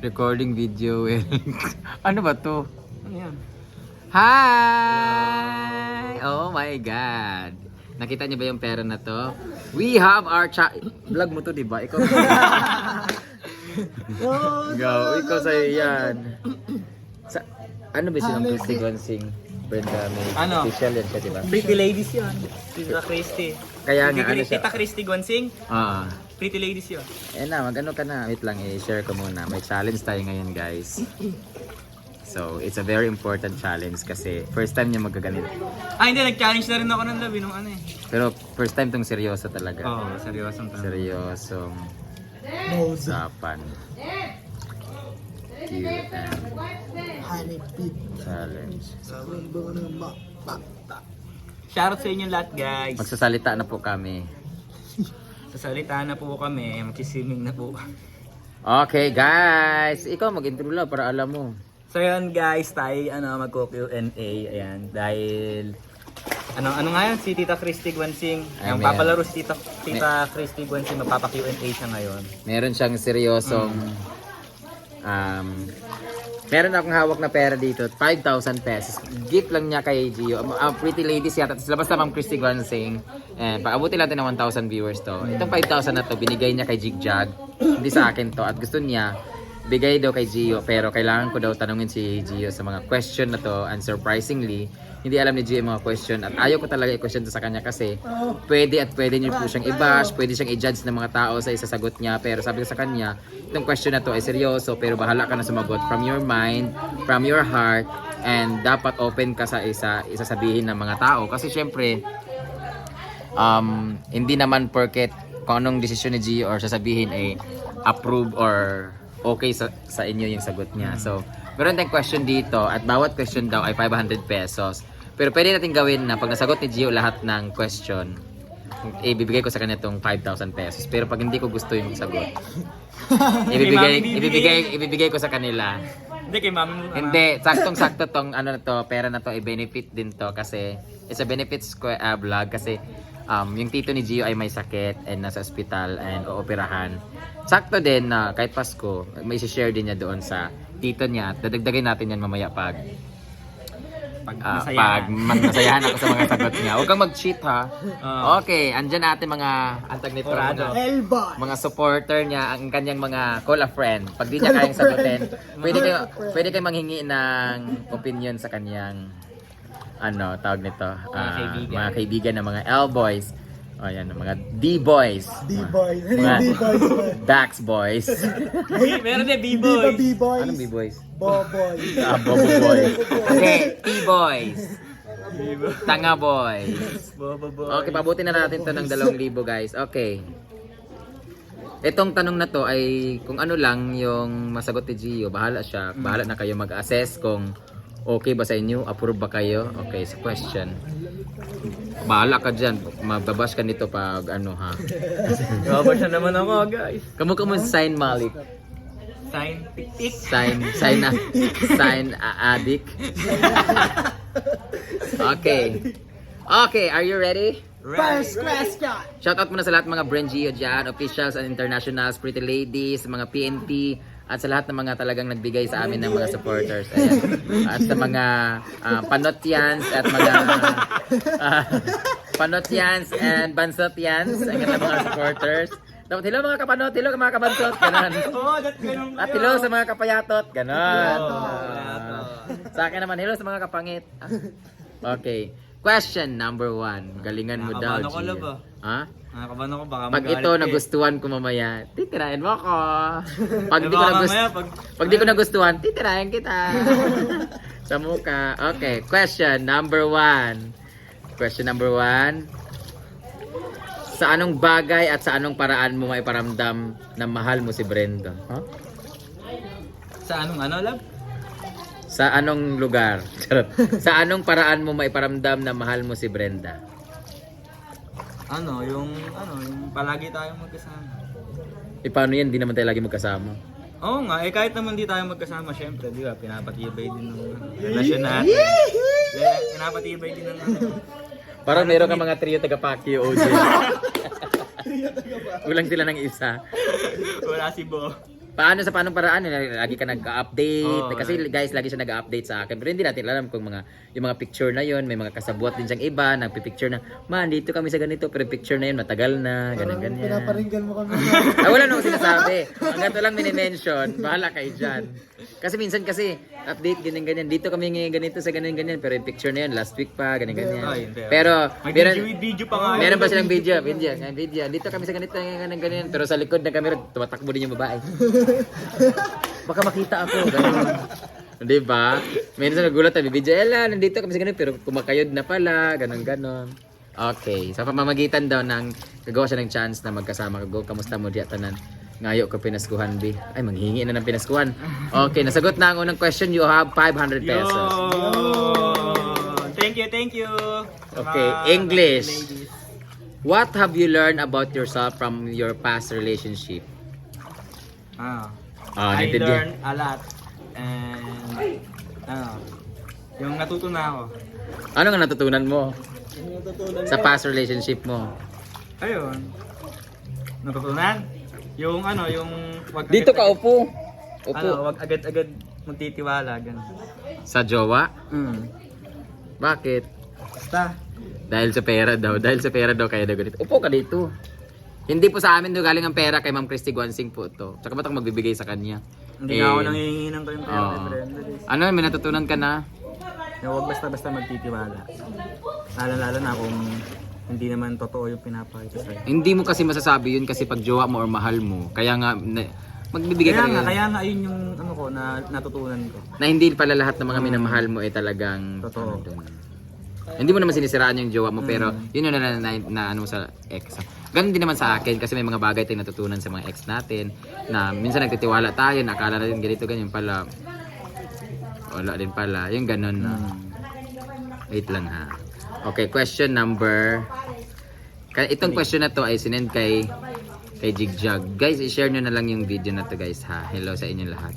Recording video. eh. ano ba to? Ano yan? Hi! Oh my God! Nakita niyo ba yung pera na to? We have our cha... Vlog mo to, di ba? Ikaw. Go, ikaw sa'yo yan. Sa, ano ba silang Christy Gonsing? Brenda May. Ano? Official yan siya, di ba? Pretty ladies yun. Tita Christy. Kaya nga, ano siya? Tita Christy Gonsing. Oo. Pretty ladies yun. Eh na, mag-ano ka na. Wait lang, i-share ko muna. May challenge tayo ngayon, guys. So, it's a very important challenge kasi first time niya magaganit. Ah, hindi. Nag-challenge na rin ako ng labi nung ano eh. Pero first time tong seryoso talaga. Oo, oh, seryosong tanong. Seryosong usapan. Q&A challenge. Shoutout sa inyo lahat guys. Magsasalita na po kami. Sasalita na po kami. Magsisiming na po. Okay, guys. Ikaw mag-intro lang para alam mo. So yun guys, tayo ano, magko-Q&A. Ayan, dahil... Ano, ano nga yan? Si Tita Christy Gwansing. Ay, Ang papalaro si Tita, Tita Christy Gwansing. Magpapa-Q&A siya ngayon. Meron siyang seryosong um Meron akong hawak na pera dito, 5,000 pesos. Gift lang niya kay Gio. Um, uh, pretty ladies yata. Tapos labas na pang Christy Gwansing. And paabuti natin ng 1,000 viewers to. Itong 5,000 na to, binigay niya kay Jigjag. Hindi sa akin to. At gusto niya, bigay daw kay Gio. Pero kailangan ko daw tanungin si Gio sa mga question na to. And surprisingly, hindi alam ni Gio yung mga question. At ayaw ko talaga i-question sa kanya kasi pwede at pwede niyo po siyang i-bash, pwede siyang i-judge ng mga tao sa isasagot niya. Pero sabi ko sa kanya, itong question na to ay seryoso pero bahala ka na sumagot from your mind, from your heart, and dapat open ka sa isa isasabihin ng mga tao. Kasi syempre, um, hindi naman porket kung anong desisyon ni Gio or sasabihin ay approve or okay sa, sa inyo yung sagot niya. So, meron tayong question dito at bawat question daw ay 500 pesos. Pero pwede natin gawin na pag nasagot ni Gio lahat ng question, ibibigay ko sa kanya tong 5,000 pesos. Pero pag hindi ko gusto yung sagot, ibibigay, ibibigay, ibibigay ko sa kanila. Hindi, kay mami mo. Hindi, saktong-sakto tong ano to, pera na to, i-benefit din to kasi it's a benefit square uh, vlog kasi um, yung tito ni Gio ay may sakit and nasa ospital and ooperahan. Sakto din na kahit Pasko, may share din niya doon sa tito niya at dadagdagin natin yan mamaya pag Pag ah, masaya. pag mag- masayahan ako sa mga sagot niya. Huwag kang mag-cheat ha. Oo. Okay, andyan natin mga antag nito. Orado. Mga, mga supporter niya, ang kanyang mga call a friend. Pag di niya kayang sagutin, pwede kayo, pwede kayo manghingi ng opinion sa kanyang ano, tawag nito, Mga ah, kaibigan. mga kaibigan ng mga L-boys. O yan, mga D-boys. D-boy. Mga D-boys. Dax boys. B- Meron din Di ba B-boys. B-boys? Anong B-boys? Boboy. Ah, Bobo boys. Okay, T-boys. Tanga boys. Bobo boy. Okay, pabuti na natin to ng 2,000 guys. Okay. Itong tanong na to ay kung ano lang yung masagot ni Gio, bahala siya. Bahala na kayo mag-assess kung okay ba sa inyo, approve ba kayo. Okay, sa question. Bahala ka dyan. Mababash ka nito pag ano ha. Gaba siya naman ako, guys. Kamu kamu sign Malik. Sign, tik-tik. Sign, sign na, sign a- addict. okay. Okay, are you ready? First question. Shoutout muna sa lahat mga Brand Gio dyan, officials and internationals, pretty ladies, mga PNP, at sa lahat ng mga talagang nagbigay sa amin ng mga supporters. Ayan. At sa mga ah, panotyans at mga ah, panotyans and bansotyans, ang mga supporters. Dapat hello mga kapanot, hello mga kabansot, ganun. Oo, ganun At hello sa mga kapayatot, ganun. Oo, Ah, sa akin naman, hello sa mga kapangit. Okay. Question number one. Galingan mo daw, Nakakabahan ako, Gio. love, ah. Ha? Nakakabahan ako, baka Pag magalit ito ka eh. nagustuhan ko mamaya, titirahin mo ako. Pag di ko baka nagustuhan, mamaya, pag... pag di ko nagustuhan, titirahin kita. Sa mukha. Okay, question number one. Question number one. Sa anong bagay at sa anong paraan mo maiparamdam na mahal mo si Brenda? Huh? Sa anong ano, love? Sa anong lugar? Charot. sa anong paraan mo maiparamdam na mahal mo si Brenda? Ano, yung, ano, yung palagi tayong magkasama. E paano yan? Di naman tayo lagi magkasama. Oo nga, eh kahit naman di tayo magkasama, syempre, di ba, pinapatibay din ng ano, relasyon natin. Kaya, pinapatibay din ng ano. Parang meron ka mga trio taga Pacquiao, OJ. Kulang sila ng isa. Wala si Bo. Paano sa paano paraan? Eh, lagi ka nag-update. Oo, kasi guys lagi siya nag-update sa akin. Pero hindi natin alam kung mga yung mga picture na yon may mga kasabuat din siyang iba nagpi-picture na man dito kami sa ganito pero picture na yun matagal na ganun ganyan. Pinaparinggan mo kami. ah, wala nang sinasabi. Hanggang to lang mini-mention. Bahala kayo dyan. Kasi minsan kasi update ganyan ganyan dito kami ngayon ganito sa ganyan ganyan pero yung picture na yun last week pa ganyan ganyan hindi. pero May meron video, video pa nga. Meron pa silang video, video, nga, video. Dito kami sa ganito, ganyan, ganyan. Pero sa likod ng camera, tumatakbo din yung babae. Baka makita ako. Ganun. Di ba? Minsan nagulat tayo, video, Ella, nandito kami sa ganito, pero kumakayod na pala, ganun, ganun. Okay, sa pamamagitan daw ng gagawa siya ng chance na magkasama kago. Kamusta mo diya tanan? Ngayo ko pinaskuhan bi. Ay maghingi na ng pinaskuhan. Okay, nasagot na ang unang question. You have 500 Yo! pesos. Thank you, thank you. Okay, English. What have you learned about yourself from your past relationship? Ah. Ah, I naintindihan. learned a lot. And, ano, yung natutunan ako. Ano nga natutunan mo yung natutunan sa past relationship mo? Ayun. Natutunan? Yung ano, yung wag Dito ka agad- upo. Ano, Upo. wag agad-agad magtitiwala, ganun. Sa jowa? Mm. Bakit? Basta. Dahil sa pera daw. Dahil sa pera daw kaya daw ganito. Upo ka dito. Hindi po sa amin daw galing ang pera kay Ma'am Christy Guansing po to. Tsaka ba't ako magbibigay sa kanya? Hindi Eh, nga ako nangihingi ng kayong pera oo. kay Brenda. guys. Ano, may natutunan ka na? Yung huwag basta-basta magtitiwala. Lalo-lalo na kung hindi naman totoo yung pinapakita sa'yo. Hindi mo kasi masasabi yun kasi pag jowa mo or mahal mo. Kaya nga, na, magbibigay Kaya ka nga, kaya nga yun yung ano ko na natutunan ko. Na hindi pala lahat ng mga minamahal mo ay talagang Totoo. ano dun. Hindi mo naman sinisiraan yung jowa mo pero yun yung na, na, na, ano mo sa ex. Ganun din naman sa akin kasi may mga bagay tayong natutunan sa mga ex natin na minsan nagtitiwala tayo, nakala natin ganito ganyan pala. Wala din pala. Yung ganun na. Wait lang ha. Okay, question number Itong question na to ay sinend kay kay Jigjag. Guys, i-share nyo na lang yung video na to guys ha. Hello sa inyo lahat.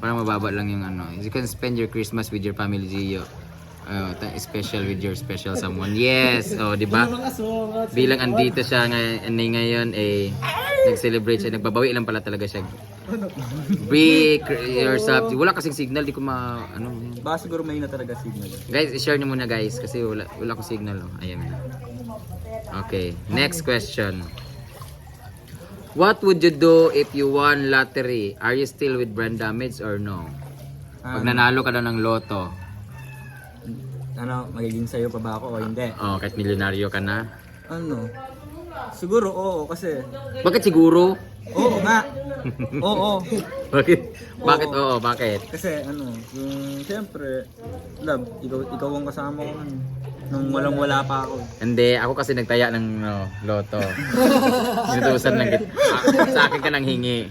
Para mababa lang yung ano. You can spend your Christmas with your family Gio. Uh, special with your special someone. Yes! O, di ba? Bilang andito siya ngay- ngayon, eh, nag-celebrate siya. Nagbabawi lang pala talaga siya. Be yourself. Wala kasing signal. Di ko ma... Ano, Baka siguro may na talaga signal. Guys, i-share nyo muna guys kasi wala wala akong signal oh. Ayan na. Okay, next question. What would you do if you won lottery? Are you still with Brenda Mids or no? Pag nanalo ka daw ng loto, Ano, magiging sa'yo pa ba ako o hindi? oh, kahit milyonaryo ka na. Ano? Siguro oo kasi Bakit siguro? oo nga. Oo. Bakit? Bakit oo? Bakit? Kasi ano, yung siyempre, love, ikaw, ikaw ang kasama ko nun. Nung walang wala pa ako. Hindi, ako kasi nagtaya ng no, loto. Sinutusan ng git. Sa akin ka nang hingi.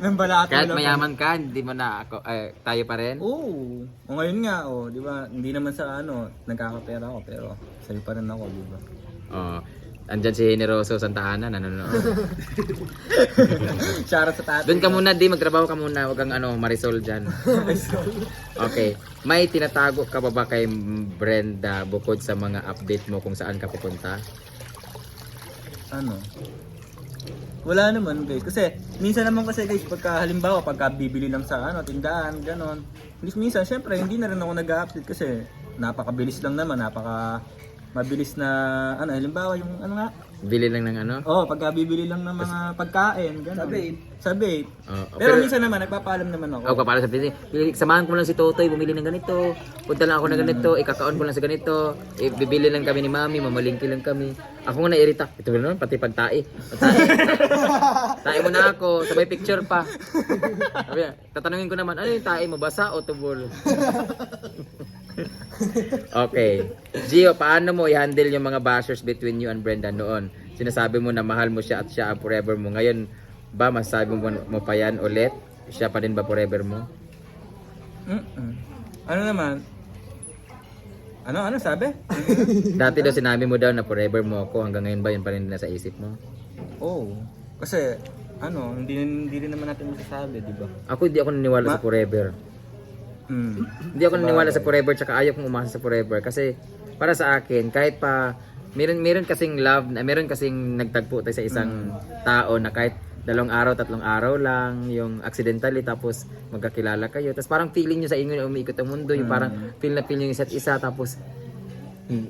Nang balato Kahit lang. mayaman ka, hindi mo na ako, eh, tayo pa rin. Oo. O ngayon nga, oh, di ba? Hindi naman sa ano, nagkakapera ako, pero sa'yo pa rin ako, di ba? Oh, andyan si Generoso Santa Ana nanonood. Shoutout sa tatay. Doon ka muna, di magtrabaho ka muna, wag kang ano, Marisol diyan. Okay. May tinatago ka pa ba kay Brenda bukod sa mga update mo kung saan ka pupunta? ano? Wala naman guys. Kasi minsan naman kasi guys, pagka halimbawa, pagka bibili lang sa ano, tindahan, ganon. Minsan syempre, hindi na rin ako nag-update kasi napakabilis lang naman, napaka mabilis na, ano, halimbawa yung, ano nga, Bili lang ng ano? oh, pagka bibili lang ng mga pagkain, ganon. Sa vape. Sa. Oo. pero, minsan naman, nagpapaalam naman ako. Oh, para sa pili. Samahan ko lang si Totoy, bumili ng ganito. Punta lang ako ng ganito, ikakaon ko lang sa ganito. Eh, bibili lang kami ni Mami, mamalingki lang kami. Ako nga nairita. Ito ba naman, pati pagtae. Pagtae. tae mo na ako, sabay picture pa. Sabi niya, tatanungin ko naman, ano yung tae mo, basa o tubol? okay. Gio, paano mo i-handle yung mga bashers between you and Brenda noon? Sinasabi mo na mahal mo siya at siya ang forever mo. Ngayon, ba masasabi mo, mo pa yan ulit? Siya pa din ba forever mo? Mm-mm. Ano naman? Ano, ano sabi? Dati daw sinabi mo daw na forever mo ako. Hanggang ngayon ba yun pa rin nasa isip mo? Oo. Kasi, ano, hindi, hindi rin naman natin masasabi, di ba? Ako hindi ako naniniwala sa forever. Mm. Hindi ako naniniwala sa forever tsaka ayaw kong umasa sa forever kasi para sa akin kahit pa meron meron kasing love na meron kasing nagtagpo tayo sa isang tao na kahit dalawang araw, tatlong araw lang, yung accidentally tapos magkakilala kayo. Tapos parang feeling nyo sa inyo na umiikot ang mundo, yung parang feel na feel nyo isa't isa tapos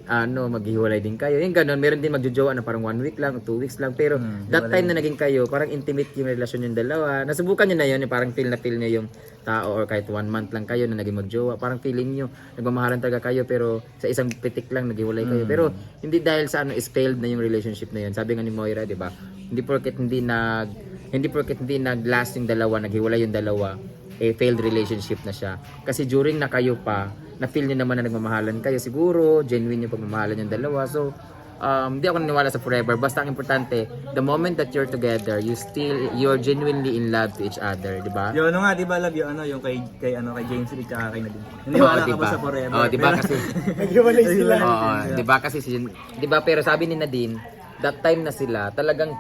ano, maghiwalay din kayo. Yung ganun, meron din magjojowa na parang one week lang, two weeks lang. Pero that time na naging kayo, parang intimate yung relasyon yung dalawa. Nasubukan nyo na yun, yung parang feel na feel nyo yung tao or kahit one month lang kayo na naging magjowa. Parang feeling nyo, nagmamahalan talaga kayo pero sa isang pitik lang naghiwalay kayo. Pero hindi dahil sa ano, is failed na yung relationship na yun. Sabi nga ni Moira, di ba? Hindi porket hindi nag, hindi porket hindi nag-last yung dalawa, naghiwalay yung dalawa, eh failed relationship na siya. Kasi during na kayo pa, na-feel nyo naman na nagmamahalan kayo siguro, genuine yung pagmamahalan yung dalawa. So, um, di ako naniwala sa forever. Basta ang importante, the moment that you're together, you still, you're genuinely in love to each other, di ba? Yung ano nga, di ba, love yung ano, yung kay, kay, ano, kay James Lee, tsaka kay Nadine. Naniwala ka diba? ba sa forever? Oo, di ba kasi, Naghiwalay sila. oo, di ba kasi, si- di ba pero sabi ni Nadine, that time na sila, talagang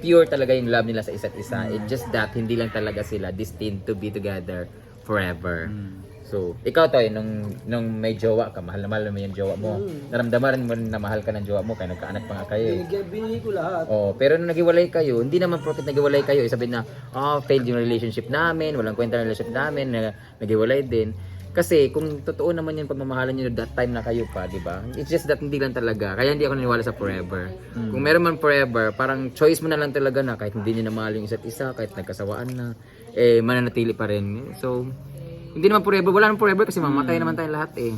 pure talaga yung love nila sa isa't isa. It's just that, hindi lang talaga sila destined to be together forever. So, ikaw to, nung, nung may jowa ka, mahal na mahal mo yung jowa mo. Naramdaman mo na mahal ka ng jowa mo, kaya nagkaanak pa nga kayo eh. Binigay ko lahat. Oh, pero nung naghiwalay kayo, hindi naman profit naghiwalay kayo. Isabihin na, oh, failed yung relationship namin, walang kwenta yung relationship namin, na, naghiwalay din. Kasi kung totoo naman yung pagmamahalan nyo that time na kayo pa, di ba? It's just that hindi lang talaga. Kaya hindi ako naniwala sa forever. Kung meron man forever, parang choice mo na lang talaga na kahit hindi nyo na mahal yung isa't isa, kahit nagkasawaan na, eh, mananatili pa rin. So, hindi naman forever. Wala naman forever kasi mamatay naman tayo lahat eh.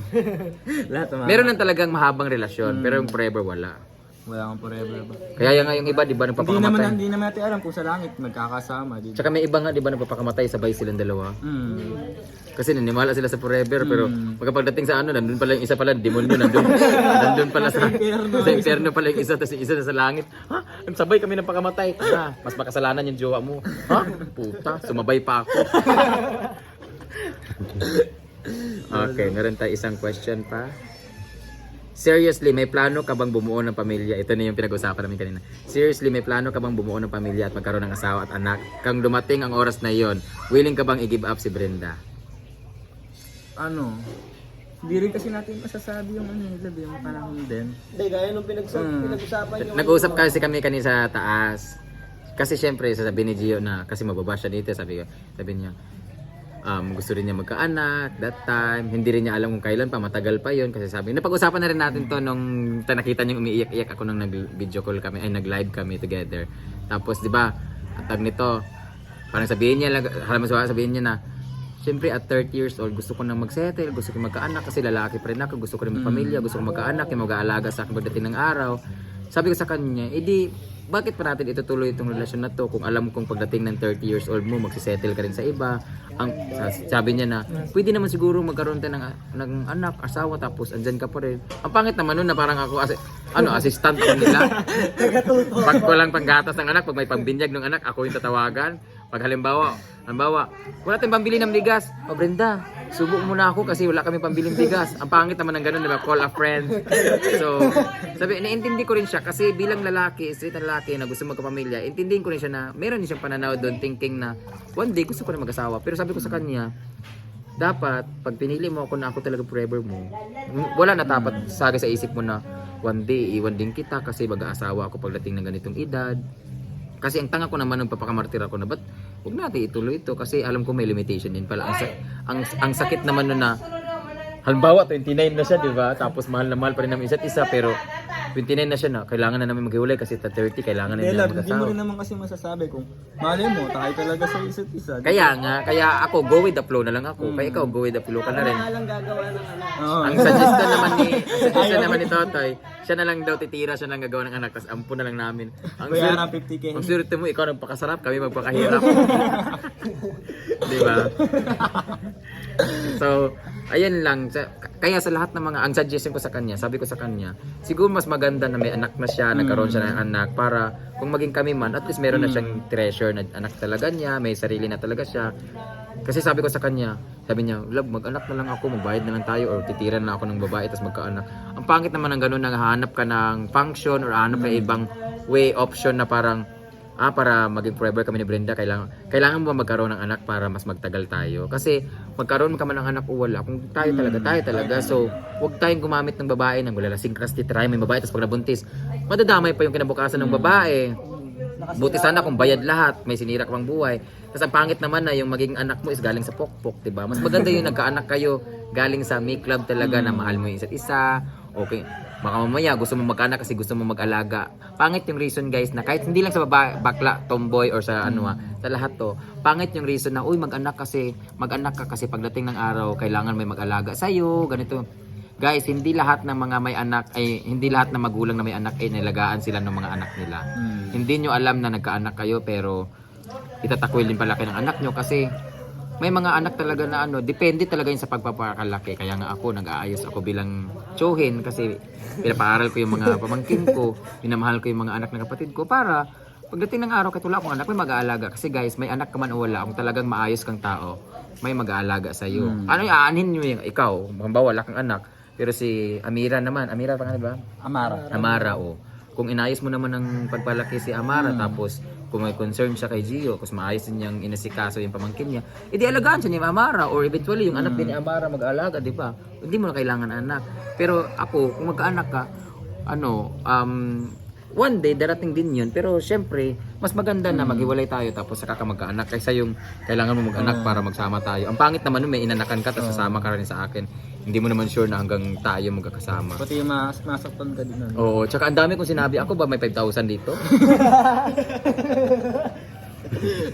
Lahat naman. Meron lang talagang mahabang relasyon, pero yung forever wala. Wala kang forever ba? Kaya yung yung iba, di ba, Hindi naman, nagpapakamatay. hindi naman natin alam kung sa langit magkakasama. Di ba? Tsaka may iba nga, di ba, nagpapakamatay sabay silang dalawa. Hmm. Kasi nanimala sila sa forever, pero pagkapagdating sa ano, nandun pala yung isa pala, demonyo, nandun, nandun pala sa, sa impyerno pala yung isa, tapos yung isa na sa langit. Ha? Sabay kami ng pakamatay. Ha? Mas makasalanan yung jowa mo. Ha? Puta, sumabay pa ako. okay, meron tayo isang question pa. Seriously, may plano ka bang bumuo ng pamilya? Ito na yung pinag-usapan namin kanina. Seriously, may plano ka bang bumuo ng pamilya at magkaroon ng asawa at anak? Kang dumating ang oras na yon, willing ka bang i-give up si Brenda? Ano? Hindi rin kasi natin masasabi yung ano, love, yung panahon din. Hindi, gaya nung pinagsa- Mm. pinag-usapan yung... Nag-usap kasi kami kanina sa taas. Kasi syempre, sasabihin ni Gio na, kasi mababa siya dito, sabi ko, sabi niya, um, gusto rin niya magkaanak that time. Hindi rin niya alam kung kailan pa, matagal pa yon Kasi sabi, napag-usapan na rin natin to nung ta- nakita niyo umiiyak-iyak ako nung nag-video call kami, ay nag-live kami together. Tapos, di ba, ang tag nito, parang sabihin niya, lang- sabihin niya na, Siyempre at 30 years old, gusto ko nang mag-settle, gusto ko magkaanak kasi lalaki pa rin ako, gusto ko rin may pamilya, gusto ko magkaanak, yung mag-aalaga sa akin pagdating ng araw. Sabi ko sa kanya, edi bakit pa natin itutuloy itong relasyon na to kung alam kong pagdating ng 30 years old mo, magsisettle ka rin sa iba. Ang sabi niya na, pwede naman siguro magkaroon tayo ng, ng anak, asawa, tapos andyan ka pa rin. Ang pangit naman nun na parang ako, as, ano, assistant ako nila. pag walang panggatas ng anak, pag may pambinyag ng anak, ako yung tatawagan. Pag halimbawa, halimbawa, wala tayong pambili ng bigas. O Brenda, subok muna ako kasi wala kami pambiling bigas. Ang pangit naman ng ganun, di ba? Call a friend. So, sabi, naintindi ko rin siya kasi bilang lalaki, straight na lalaki na gusto magkapamilya, intindihin ko rin siya na meron din siyang pananaw doon thinking na one day gusto ko rin mag-asawa. Pero sabi ko sa kanya, dapat pag pinili mo ako na ako talaga forever mo, wala na dapat saga sa isip mo na one day iwan din kita kasi mag-aasawa ako pagdating ng ganitong edad. Kasi ang tanga ko naman nung papakamartir ako na ba't huwag natin ituloy ito kasi alam ko may limitation din pala. Ang, sa- ang, ang sakit naman nun na halimbawa 29 na siya, di ba? Tapos mahal na mahal pa rin namin isa't isa pero 29 na siya na kailangan na namin maghiwalay kasi ta 30 kailangan na Hindi, nila love, hindi mo rin naman kasi masasabi kung malay mo, tayo talaga sa isa't isa. Kaya nga, kaya ako go with the flow na lang ako. Kaya ikaw go with the flow ka na rin. Walang gagawa ng ano. Oo. Ang suggestion naman ni ang suggestion naman ni Totoy, siya na lang daw titira, siya na lang gagawa ng anak, tapos ampo na lang namin. Ang Bayaran swerte, 50k. ang swerte mo, ikaw nagpakasarap, kami magpakahirap. Di ba? so, ayan lang. Kaya sa lahat ng mga, ang suggestion ko sa kanya, sabi ko sa kanya, siguro mas maganda na may anak na siya, nagkaroon siya ng anak, para kung maging kami man, at least meron na siyang treasure na anak talaga niya, may sarili na talaga siya. Kasi sabi ko sa kanya, sabi niya, love, mag-anak na lang ako, magbayad na lang tayo, or titiran na ako ng babae, tapos magkaanak. Ang pangit naman ng ganun, na hanap ka ng function, or hanap ka ibang way, option na parang, ah, para maging forever kami ni Brenda, kailangan, kailangan mo ba magkaroon ng anak para mas magtagal tayo? Kasi, magkaroon ka man ng anak o wala, kung tayo talaga, tayo talaga. So, huwag tayong gumamit ng babae nang wala lasing crush, titry, may babae, tapos pag nabuntis, madadamay pa yung kinabukasan ng babae. Buti sana kung bayad lahat, may sinira ka pang buhay. Tapos ang pangit naman na yung magiging anak mo is galing sa pokpok, 'di ba? Mas maganda yung nagkaanak kayo galing sa may club talaga na mahal mo yung isa't isa. Okay. Baka mamaya gusto mo magkaanak kasi gusto mo mag-alaga. Pangit yung reason guys na kahit hindi lang sa baba, bakla, tomboy or sa ano ah, sa lahat to. Pangit yung reason na uy mag-anak kasi mag-anak ka kasi pagdating ng araw kailangan may mag-alaga sa iyo, ganito. Guys, hindi lahat ng mga may anak ay hindi lahat ng magulang na may anak ay nilagaan sila ng mga anak nila. Mm. Hindi nyo alam na nagkaanak kayo pero itatakwil din palaki ng anak nyo kasi may mga anak talaga na ano, depende talaga yun sa pagpapakalaki. Kaya nga ako, nag-aayos ako bilang tsuhin kasi pinapaaral ko yung mga pamangkin ko, minamahal ko yung mga anak ng kapatid ko para pagdating ng araw kahit wala akong anak, may mag-aalaga. Kasi guys, may anak ka man o wala, kung talagang maayos kang tao, may mag-aalaga sa iyo. Ano yung aanin nyo yung ikaw? Halimbawa, wala kang anak. Pero si Amira naman, Amira pa nga ba? Amara. Amara o kung inayos mo naman ng pagpalaki si Amara tapos kung may concern siya kay Gio kasi maayos din niyang inasikaso yung pamangkin niya edi alagaan siya ni Amara or eventually yung anak din ni Amara mag-aalaga di ba? Hindi mo na kailangan anak. Pero ako kung magkaanak ka ano um one day darating din yun pero syempre mas maganda na maghiwalay tayo tapos saka ka magkaanak kaysa yung kailangan mo mag-anak para magsama tayo ang pangit naman nun may inanakan ka tapos sasama ka rin sa akin hindi mo naman sure na hanggang tayo magkakasama Pati yung mas masaktan ka din nun. Oo, tsaka ang dami kong sinabi. Ako ba may 5,000 dito?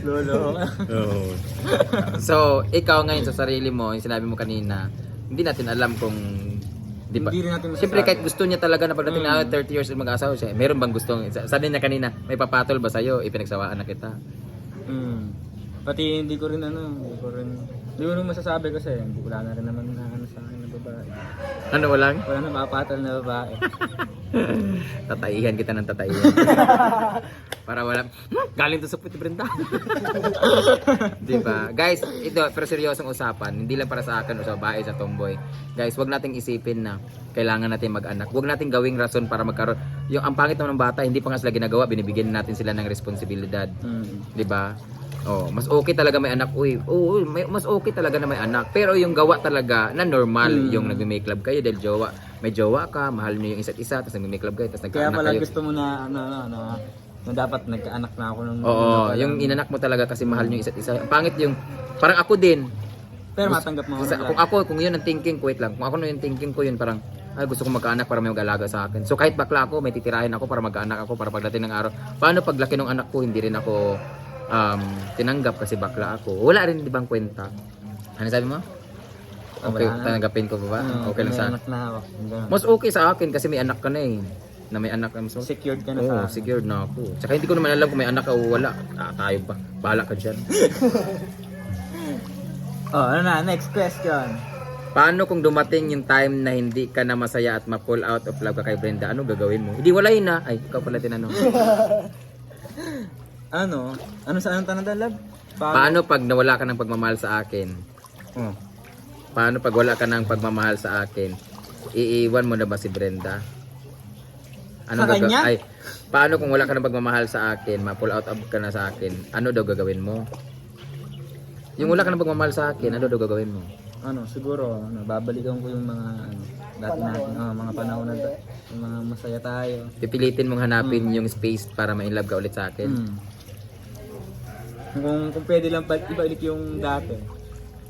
Lolo. Oo. so, ikaw ngayon sa sarili mo, yung sinabi mo kanina, hindi natin alam kung... Di ba? Hindi rin natin masasabi. Siyempre, kahit gusto niya talaga na pagdating na 30 years old mag-asawa siya, meron bang gustong... Sabi niya kanina, may papatol ba sa'yo? Ipinagsawaan na kita. Mm. Pati hindi ko rin ano, hindi ko rin hindi ko rin masasabi kasi wala na rin naman na ano sa akin na babae. Ano, walang? Wala na mapatol na babae. Tataihan kita ng tataihan. Para wala, "Hmm, galing to sa puti Brenda. Di ba? Guys, ito, pero seryosong usapan. Hindi lang para sa akin o sa babae, sa tomboy. Guys, wag nating isipin na kailangan natin mag-anak. Wag nating gawing rason para magkaroon. Yung ang pangit naman ng bata, hindi pa nga sila ginagawa, binibigyan natin sila ng responsibilidad. Mm. 'di ba? Oh, mas okay talaga may anak. Uy, oo, may, mas okay talaga na may anak. Pero yung gawa talaga na normal, Hmm. yung nagme-make love kayo dahil jowa, may jowa ka, mahal niyo yung isa't isa, tapos nagme-make love kayo, tapos Kaya nagkaanak pala kayo. gusto mo na ano ano ano na dapat nagkaanak na ako nung Oo, ano, yung inanak mo talaga kasi mahal niyo yung isa't isa. Ang Pangit yung parang ako din. pero matanggap mo Sa, na kung ako, kung yun ang thinking ko, wait lang. Kung ako na yung thinking ko yun, parang ay gusto ko magkaanak para may mag-alaga sa akin. So kahit bakla ako, may titirahin ako para magkaanak ako para pagdating ng araw. Paano paglaki ng anak ko, hindi rin ako um, tinanggap kasi bakla ako. Wala rin di bang kwenta? Ano sabi mo? Okay, Wala na. tanggapin ko ba ba? Ano, okay lang may sa anak na ako. Ganun. Mas okay sa akin kasi may anak ka na eh. Na may anak ka. Mas Secured ka na Oo, sa akin. secured na ako. Tsaka hindi ko naman alam kung may anak ka o wala. Ah, tayo ba? Bahala ka dyan. Oh, ano na, next question. Paano kung dumating yung time na hindi ka na masaya at ma-pull out of love ka kay Brenda? Ano gagawin mo? Hindi wala na. Ay, ikaw pala tinanong. Ano? Ano sa anong tanong dalab? Paano pag nawala ka ng pagmamahal sa akin? Oh. Paano pag wala ka ng pagmamahal sa akin? Iiwan mo na ba si Brenda? Ano Sa kanya? Ay, paano kung wala ka ng pagmamahal sa akin, ma-pull out of ka na sa akin, ano daw gagawin mo? Yung wala ka ng pagmamahal sa akin, ano daw gagawin mo? Ano, siguro, ano, babalikan ko yung mga ano, dati natin, oh, mga panahon na yung mga masaya tayo. Pipilitin mong hanapin yung space para ma-inlove ka ulit sa akin. Hmm. Kung, kung pwede lang pa, ibalik yung dati,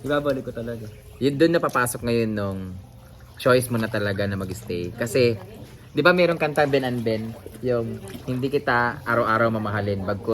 ibabalik ko talaga. Yun doon na papasok ngayon nung choice mo na talaga na mag-stay. Kasi, di ba mayroong kanta Ben and Ben? Yung hindi kita araw-araw mamahalin, bagko